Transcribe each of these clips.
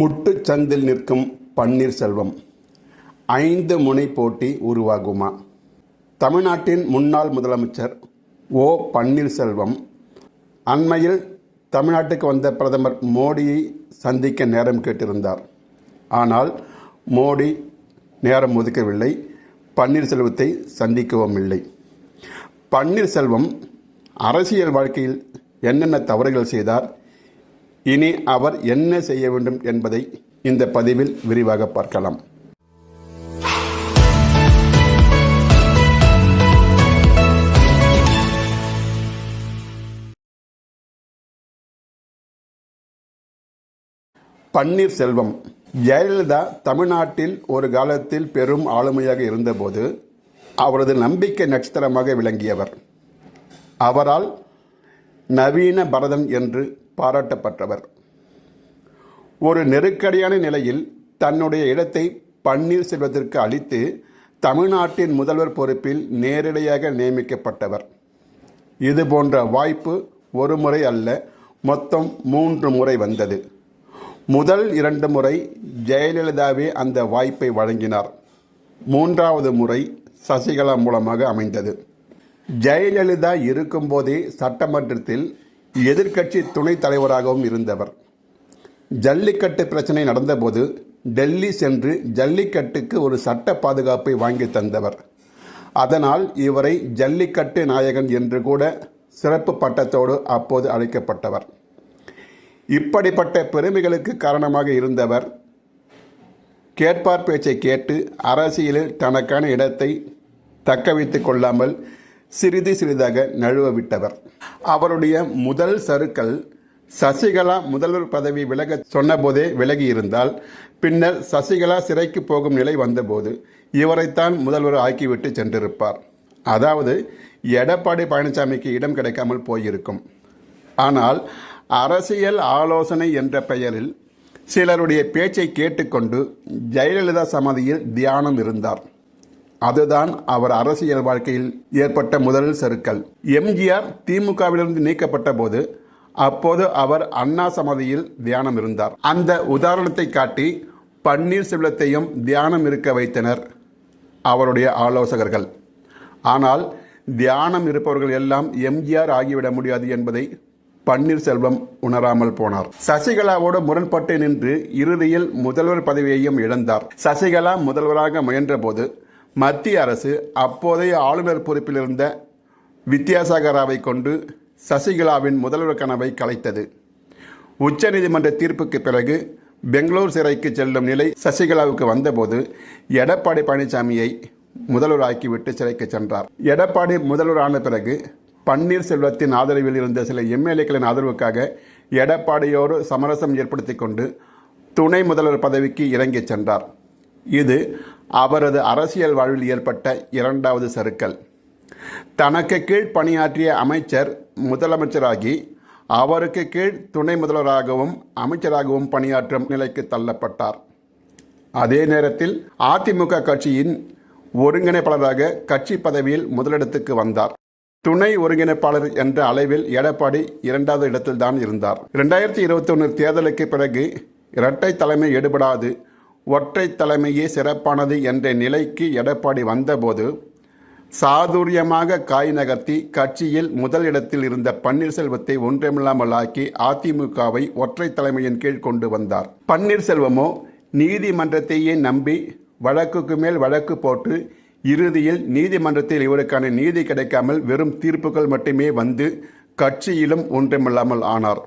முட்டுச்சந்தில் நிற்கும் பன்னீர்செல்வம் ஐந்து முனை போட்டி உருவாகுமா? தமிழ்நாட்டின் முன்னாள் முதலமைச்சர் ஓ. பன்னீர்செல்வம் அண்மையில் தமிழ்நாட்டுக்கு வந்த பிரதமர் மோடியை சந்திக்க நேரம் கேட்டிருந்தார். ஆனால் மோடி நேரம் ஒதுக்கவில்லை பன்னீர்செல்வத்தை சந்திக்கவும் இல்லை. பன்னீர்செல்வம் அரசியல் வாழ்க்கையில் என்னென்ன தவறுகள் செய்தார்? இனி அவர் என்ன செய்ய வேண்டும் என்பதை இந்த பதிவில் விரிவாக பார்க்கலாம். பன்னீர்செல்வம் ஜெயலலிதா தமிழ்நாட்டில் ஒரு காலத்தில் பெரும் ஆளுமையாக இருந்தபோது அவரது நம்பிக்கை நட்சத்திரமாக விளங்கியவர். அவரால் நவீன பரதம் என்று பாராட்டப்பட்டவர். ஒரு நெருக்கடியான நிலையில் தன்னுடைய இடத்தை பன்னீர்செல்வத்திற்கு அளித்து தமிழ்நாட்டின் முதல்வர் பொறுப்பில் நேரடியாக நியமிக்கப்பட்டவர். இது போன்ற வாய்ப்பு ஒரு முறை அல்ல மொத்தம் மூன்று முறை வந்தது. முதல் இரண்டு முறை ஜெயலலிதாவே அந்த வாய்ப்பை வழங்கினார். மூன்றாவது முறை சசிகலா மூலமாக அமைந்தது. ஜெயலலிதா இருக்கும்போதே சட்டமன்றத்தில் எதிர்க்கட்சி துணைத் தலைவராகவும் இருந்தவர். ஜல்லிக்கட்டு பிரச்சனை நடந்தபோது டெல்லி சென்று ஜல்லிக்கட்டுக்கு ஒரு சட்ட பாதுகாப்பை வாங்கி தந்தவர். அதனால் இவரை ஜல்லிக்கட்டு நாயகன் என்று கூட சிறப்பு பட்டத்தோடு அப்போது அழைக்கப்பட்டவர். இப்படிப்பட்ட பெருமைகளுக்கு காரணமாக இருந்தவர் கேட்பார் பேச்சை கேட்டு அரசியலில் தனக்கான இடத்தை தக்க வைத்து கொள்ளாமல் சிறிது சிறிதாக நழுவ விட்டவர். அவருடைய முதல் சருக்கள் சசிகலா முதல்வர் பதவி விலக சொன்னபோதே விலகி இருந்தால் பின்னர் சசிகலா சிறைக்கு போகும் நிலை வந்தபோது இவரைத்தான் முதல்வர் ஆக்கிவிட்டு சென்றிருப்பார். அதாவது எடப்பாடி பழனிசாமிக்கு இடம் கிடைக்காமல் போயிருக்கும். ஆனால் அரசியல் ஆலோசனை என்ற பெயரில் சிலருடைய பேச்சை கேட்டுக்கொண்டு ஜெயலலிதா சமாதியில் தியானம் இருந்தார். அதுதான் அவர் அரசியல் வாழ்க்கையில் ஏற்பட்ட முதல் சறுக்கல் எம்ஜிஆர் திமுகவிலிருந்து நீக்கப்பட்ட போது அப்போது அவர் அண்ணா சமாதியில் தியானம் இருந்தார். அந்த உதாரணத்தை காட்டி பன்னீர்செல்வத்தையும் தியானம் இருக்க வைத்தனர் அவருடைய ஆலோசகர்கள். ஆனால் தியானம் இருப்பவர்கள் எல்லாம் எம்ஜிஆர் ஆகிவிட முடியாது என்பதை பன்னீர்செல்வம் உணராமல் போனார். சசிகலாவோடு முரண்பட்டு நின்று இறுதியில் முதல்வர் பதவியையும் இழந்தார். சசிகலா முதல்வராக முயன்றபோது மத்திய அரசு அப்போதைய ஆளுநர் பொறுப்பில் இருந்த வித்யாசாகராவை கொண்டு சசிகலாவின் முதல்வர் கனவை கலைத்தது. உச்சநீதிமன்ற தீர்ப்புக்கு பிறகு பெங்களூர் சிறைக்கு செல்லும் நிலை சசிகலாவுக்கு வந்தபோது எடப்பாடி பழனிசாமியை முதல்வராக்கிவிட்டு சிறைக்கு சென்றார். எடப்பாடி முதல்வரான பிறகு பன்னீர்செல்வத்தின் ஆதரவில் இருந்த சில எம்எல்ஏக்களின் ஆதரவுக்காக எடப்பாடியோடு சமரசம் ஏற்படுத்தி கொண்டு துணை முதல்வர் பதவிக்கு இறங்கிச் சென்றார். இது அவரது அரசியல் வாழ்வில் ஏற்பட்ட இரண்டாவது சறுக்கல் தனக்கு கீழ் பணியாற்றிய அமைச்சர் முதலமைச்சராகி அவருக்கு கீழ் துணை முதல்வராகவும் அமைச்சராகவும் பணியாற்றும் நிலைக்கு தள்ளப்பட்டார். அதே நேரத்தில் அதிமுக கட்சியின் ஒருங்கிணைப்பாளராக கட்சி பதவியில் முதலிடத்துக்கு வந்தார். துணை ஒருங்கிணைப்பாளர் என்ற அளவில் எடப்பாடி இரண்டாவது இடத்தில் தான் இருந்தார். இரண்டாயிரத்தி இருபத்தி ஒன்று தேர்தலுக்கு பிறகு இரட்டை தலைமை எடுபடாது ஒற்றை தலைமையே சிறப்பானது என்ற நிலைக்கு எடப்பாடி வந்தபோது சாதுரியமாக காய் நகர்த்தி கட்சியில் முதல் இடத்தில் இருந்த பன்னீர்செல்வத்தை ஒன்றுமில்லாமல் ஆக்கி அதிமுகவை ஒற்றை தலைமையின் கீழ் கொண்டு வந்தார். பன்னீர்செல்வமோ நீதிமன்றத்தையே நம்பி வழக்குக்கு மேல் வழக்கு போட்டு இறுதியில் நீதிமன்றத்தில் இவருக்கான நீதி கிடைக்காமல் வெறும் தீர்ப்புகள் மட்டுமே வந்து கட்சியிலும் ஒன்றுமில்லாமல் ஆனார்.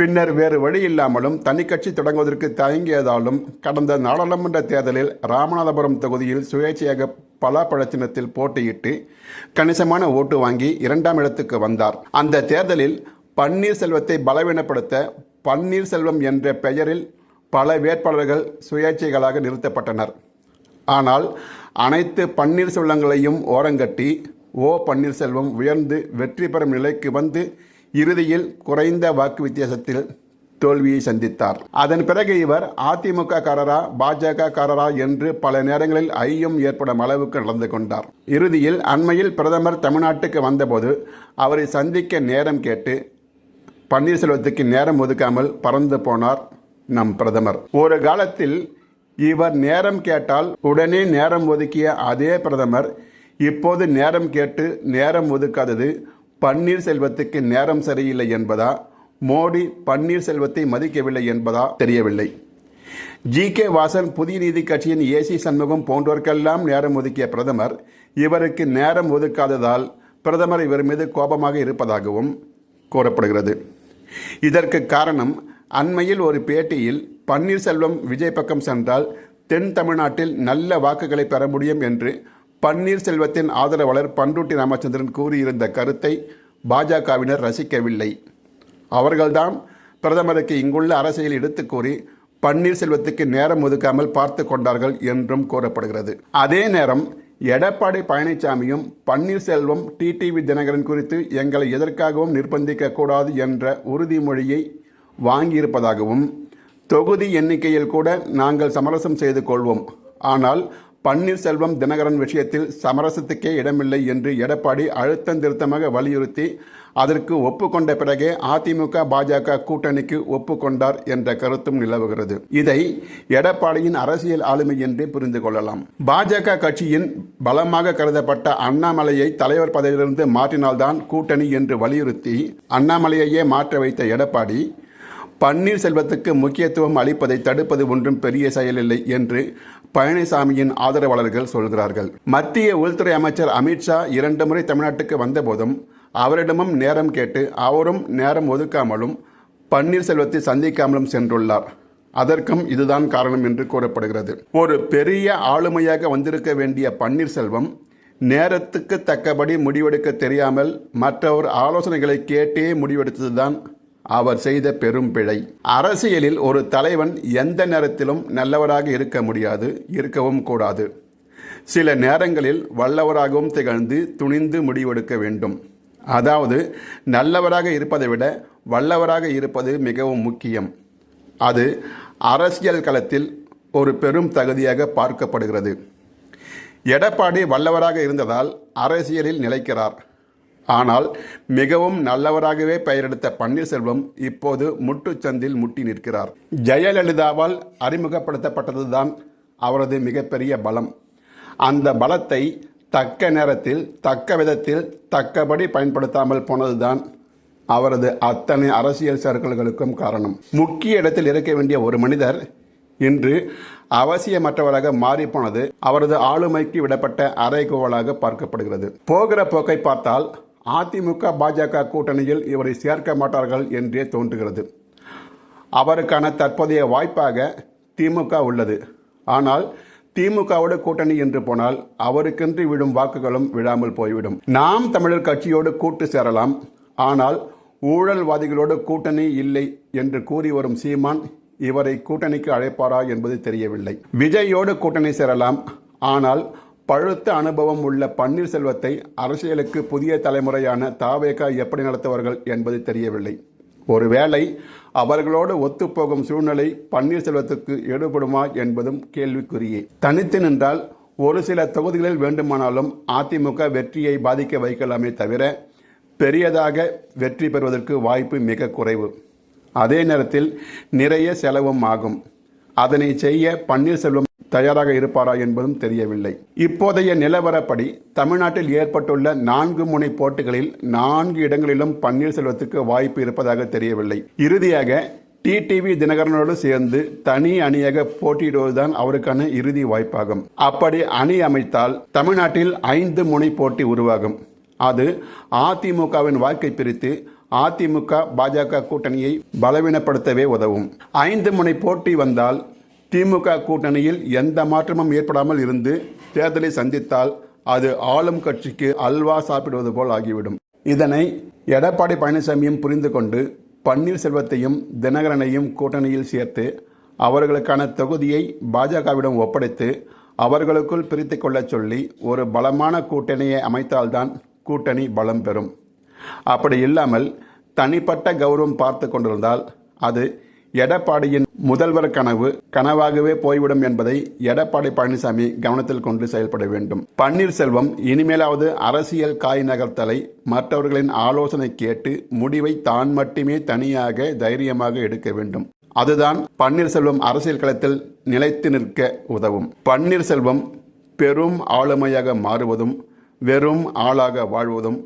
பின்னர் வேறு வழி இல்லாமலும் தனி கட்சி தொடங்குவதற்கு தயங்கியதாலும் கடந்த நாடாளுமன்ற தேர்தலில் ராமநாதபுரம் தொகுதியில் சுயேட்சையாக பலாப்பழச்சினத்தில் போட்டியிட்டு கணிசமான ஓட்டு வாங்கி இரண்டாம் இடத்துக்கு வந்தார். அந்த தேர்தலில் பன்னீர்செல்வத்தை பலவீனப்படுத்த பன்னீர்செல்வம் என்ற பெயரில் பல வேட்பாளர்கள் சுயேட்சைகளாக நிறுத்தப்பட்டனர். ஆனால் அனைத்து பன்னீர்செல்வங்களையும் ஓரங்கட்டி ஓ பன்னீர்செல்வம் உயர்ந்து வெற்றி பெறும் நிலைக்கு வந்து இறுதியில் குறைந்த வாக்கு வித்தியாசத்தில் தோல்வியை சந்தித்தார். அதன் பிறகு இவர் அதிமுக காரரா பாஜக காரரா என்று பல நேரங்களில் ஐயம் ஏற்படும் அளவுக்கு நடந்து கொண்டார். இறுதியில் அண்மையில் பிரதமர் தமிழ்நாட்டுக்கு வந்தபோது அவரை சந்திக்க நேரம் கேட்டு பன்னீர்செல்வத்துக்கு நேரம் ஒதுக்காமல் பறந்து போனார் நம் பிரதமர். ஒரு காலத்தில் இவர் நேரம் கேட்டால் உடனே நேரம் ஒதுக்கிய அதே பிரதமர் இப்போது நேரம் கேட்டு நேரம் ஒதுக்காதது பன்னீர்செல்வத்துக்கு நேரம் சரியில்லை என்பதா? மோடி பன்னீர்செல்வத்தை மதிக்கவில்லை என்பதா? தெரியவில்லை. ஜி. கே. வாசன் புதிய நீதி கட்சியின் ஏசி சண்முகம் போன்றோருக்கெல்லாம் நேரம் ஒதுக்கிய பிரதமர் இவருக்கு நேரம் ஒதுக்காததால் பிரதமர் இவர் மீது கோபமாக இருப்பதாகவும் கூறப்படுகிறது. இதற்கு காரணம் அண்மையில் ஒரு பேட்டியில் பன்னீர்செல்வம் விஜய் பக்கம் சென்றால் தென் தமிழ்நாட்டில் நல்ல வாக்குகளை பெற முடியும் என்று பன்னீர்செல்வத்தின் ஆதரவாளர் பண்ருட்டி ராமச்சந்திரன் கூறியிருந்த கருத்தை பாஜகவினர் ரசிக்கவில்லை. அவர்கள்தான் பிரதமருக்கு இங்குள்ள அரசியல் எடுத்து கூறி பன்னீர்செல்வத்துக்கு நேரம் ஒதுக்காமல் பார்த்து கொண்டார்கள் என்றும் கூறப்படுகிறது. அதே நேரம் எடப்பாடி பழனிசாமியும் பன்னீர்செல்வம் டிடிவி தினகரன் குறித்து எங்களை எதற்காகவும் நிர்பந்திக்க கூடாது என்ற உறுதிமொழியை வாங்கியிருப்பதாகவும் தொகுதி எண்ணிக்கையில் கூட நாங்கள் சமரசம் செய்து கொள்வோம். ஆனால் பன்னீர்செல்வம் தினகரன் விஷயத்தில் சமரசத்துக்கே இடமில்லை என்று எடப்பாடி அழுத்தம் திருத்தமாக வலியுறுத்தி அதற்கு ஒப்புக்கொண்ட பிறகே அதிமுக பாஜக கூட்டணிக்கு ஒப்புக்கொண்டார் என்ற கருத்தும் நிலவுகிறது. இதை எடப்பாடியின் அரசியல் ஆளுமை என்றே புரிந்து கொள்ளலாம். பாஜக கட்சியின் பலமாக கருதப்பட்ட அண்ணாமலையை தலைவர் பதவியிலிருந்து மாற்றினால்தான் கூட்டணி என்று வலியுறுத்தி அண்ணாமலையையே மாற்ற வைத்த எடப்பாடி பன்னீர்செல்வத்துக்கு முக்கியத்துவம் அளிப்பதை தடுப்பது ஒன்றும் பெரிய செயலில்லை என்று பழனிசாமியின் ஆதரவாளர்கள் சொல்கிறார்கள். மத்திய உள்துறை அமைச்சர் அமித்ஷா இரண்டு முறை தமிழ்நாட்டுக்கு வந்தபோதும் அவரிடமும் நேரம் கேட்டு அவரும் நேரம் ஒதுக்காமலும் பன்னீர்செல்வத்தை சந்திக்காமலும் சென்றுள்ளார். அதற்கும் இதுதான் காரணம் என்று கூறப்படுகிறது. ஒரு பெரிய ஆளுமையாக வந்திருக்க வேண்டிய பன்னீர்செல்வம் நேரத்துக்கு தக்கபடி முடிவெடுக்க தெரியாமல் மற்றவர் ஆலோசனைகளை கேட்டே முடிவெடுத்ததுதான் அவர் செய்த பெரும் பிழை. அரசியலில் ஒரு தலைவன் எந்த நேரத்திலும் நல்லவராக இருக்க முடியாது இருக்கவும் கூடாது. சில நேரங்களில் வல்லவராகவும் திகழ்ந்து துணிந்து முடிவெடுக்க வேண்டும். அதாவது நல்லவராக இருப்பதை விட வல்லவராக இருப்பது மிகவும் முக்கியம். அது அரசியல் களத்தில் ஒரு பெரும் தகுதியாக பார்க்கப்படுகிறது. எடப்பாடி வல்லவராக இருந்ததால் அரசியலில் நிலைக்கிறார். ஆனால் மிகவும் நல்லவராகவே பெயரெடுத்த பன்னீர்செல்வம் இப்போது முட்டுச்சந்தில் முட்டி நிற்கிறார். ஜெயலலிதாவால் அறிமுகப்படுத்தப்பட்டதுதான் அவரது மிகப்பெரிய பலம். அந்த பலத்தை தக்க நேரத்தில் தக்க விதத்தில் தக்கபடி பயன்படுத்தாமல் போனதுதான் அவரது அத்தனை அரசியல் சர்க்கல்களுக்கும் காரணம். முக்கிய இடத்தில் இருக்க வேண்டிய ஒரு மனிதர் இன்று அவசியமற்றவராக மாறிப்போனது அவரது ஆளுமைக்கு விடப்பட்ட அறைகோவலாக பார்க்கப்படுகிறது. போகிற போக்கை பார்த்தால் அதிமுக பாஜக கூட்டணியில் இவரை சேர்க்க மாட்டார்கள் என்றே தோன்றுகிறது. அவருக்கான தற்போதைய வாய்ப்பாக திமுக உள்ளது. ஆனால் திமுகவோடு கூட்டணி என்று போனால் அவருக்கென்று விடும் வாக்குகளும் விழாமல் போய்விடும். நாம் தமிழர் கட்சியோடு கூட்டு சேரலாம். ஆனால் ஊழல்வாதிகளோடு கூட்டணி இல்லை என்று கூறி வரும் சீமான் இவரை கூட்டணிக்கு அழைப்பாரா என்பது தெரியவில்லை. விஜயோடு கூட்டணி சேரலாம். ஆனால் பழுத்த அனுபவம் உள்ள பன்னீர்செல்வத்தை அரசியலுக்கு புதிய தலைமுறையான தாவேகா எப்படி நடத்துவார்கள் என்பது தெரியவில்லை. ஒருவேளை அவர்களோடு ஒத்துப்போகும் சூழ்நிலை பன்னீர்செல்வத்துக்கு எடுபடுமா என்பதும் கேள்விக்குறியே. தனித்து நின்றால் ஒரு சில தொகுதிகளில் வேண்டுமானாலும் அதிமுக வெற்றியை பாதிக்க வைக்கலாமே தவிர பெரியதாக வெற்றி பெறுவதற்கு வாய்ப்பு மிக குறைவு. அதே நேரத்தில் நிறைய செலவும் ஆகும். அதனை செய்ய பன்னீர்செல்வம் தயாராக இருப்பாரா என்பதும் தெரியவில்லை. இப்போதைய நிலவரப்படி தமிழ்நாட்டில் ஏற்பட்டுள்ள நான்கு முனை போட்டிகளில் நான்கு இடங்களிலும் பன்னீர்செல்வத்துக்கு வாய்ப்பு இருப்பதாக தெரியவில்லை. இறுதியாக டிடிவி தினகரனோடு சேர்ந்து தனி அணியாக போட்டியிடுவதுதான் அவருக்கான இறுதி வாய்ப்பாகும். அப்படி அணி அமைத்தால் தமிழ்நாட்டில் ஐந்து முனை போட்டி உருவாகும். அது அதிமுகவின் வாழ்க்கை பிரித்து அதிமுக பாஜக கூட்டணியை பலவீனப்படுத்தவே உதவும். ஐந்து முனை போட்டி வந்தால் திமுக கூட்டணியில் எந்த மாற்றமும் ஏற்படாமல் இருந்து தேர்தலை சந்தித்தால் அது ஆளும் கட்சிக்கு அல்வா சாப்பிடுவது போல் ஆகிவிடும். இதனை எடப்பாடி பழனிசாமியும் புரிந்து கொண்டு பன்னீர்செல்வத்தையும் தினகரனையும் கூட்டணியில் சேர்த்து அவர்களுக்கான தொகுதியை பாஜகவிடம் ஒப்படைத்து அவர்களுக்குள் பிரித்து கொள்ளச் சொல்லி ஒரு பலமான கூட்டணியை அமைத்தால்தான் கூட்டணி பலம் பெறும். அப்படி இல்லாமல் தனிப்பட்ட கௌரவம் பார்த்து கொண்டிருந்தால் அது எடப்பாடியின் முதல்வர் கனவு கனவாகவே போய்விடும் என்பதை எடப்பாடி பழனிசாமி கவனத்தில் கொண்டு செயல்பட வேண்டும். பன்னீர்செல்வம் இனிமேலாவது அரசியல் காய் நகர்த்தலை மற்றவர்களின் ஆலோசனை கேட்டு முடிவை தான் மட்டுமே தனியாக தைரியமாக எடுக்க வேண்டும். அதுதான் பன்னீர்செல்வம் அரசியல் களத்தில் நிலைத்து நிற்க உதவும். பன்னீர்செல்வம் பெரும் ஆளுமையாக மாறுவதும் வெறும் ஆளாக வாழ்வதும்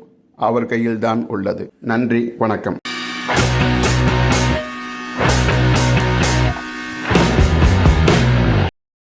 அவர் கையில்தான் உள்ளது. நன்றி வணக்கம்.